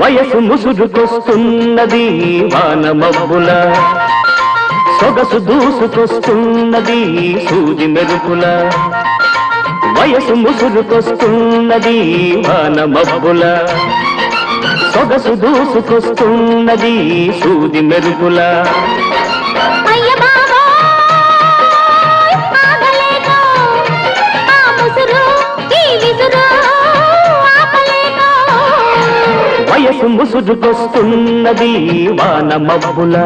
వయసు ముసురుకొస్తున్నది వాన మబ్బుల సొగసు దూసుకొస్తున్నది సూది మెరుపుల. వయసు ముసురుకొస్తున్నది వాన మబ్బుల సొగసు దూసుకొస్తున్నది సూది మెరుపుల. వయసు వాన మబ్బుల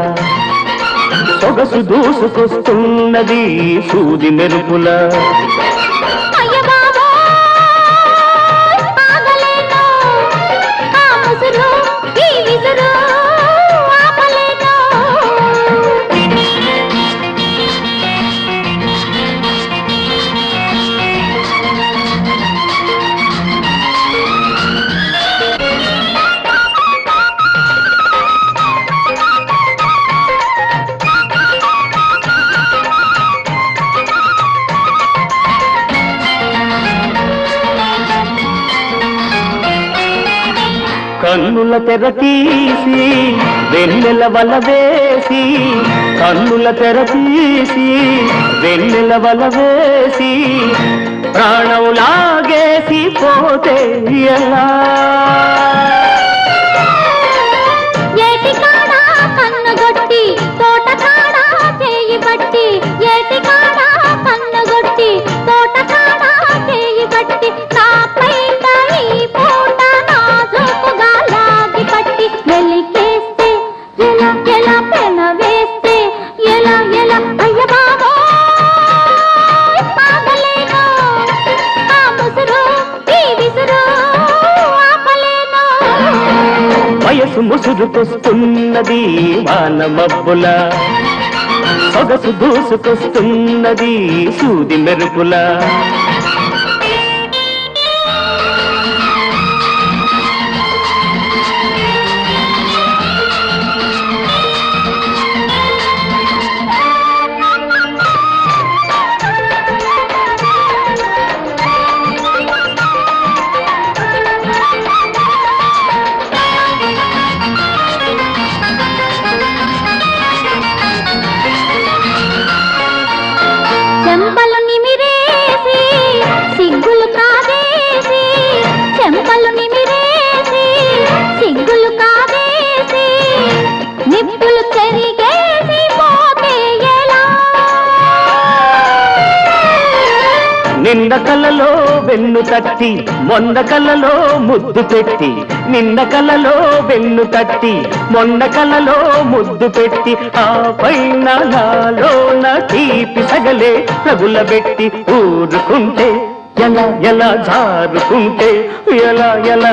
సొగసు దూసుకొస్తున్నది సూది మెరుపుల. కన్నుల తెర తీసి వెన్నెల వల వేసి కన్నుల తెర తీసి వెన్నెల వల వేసి ప్రాణం లాగేసి పోతే ఎలా? వయసు ముసురుకొస్తున్నది వాన మబ్బుల సొగసు దూసుకొస్తున్నది సూది మెరుపుల. నింద కలలో వెన్ను తట్టి మొంద కలలో ముద్దు పెట్టి నింద కలలో వెన్ను తట్టి మొండ కలలో ముద్దు పెట్టి ఆ పైన నాలోన తీపి సగలే రగులబెట్టి ఊరుకుంటే ఎలా ఎలా జారుకుంటే ఎలా ఎలా.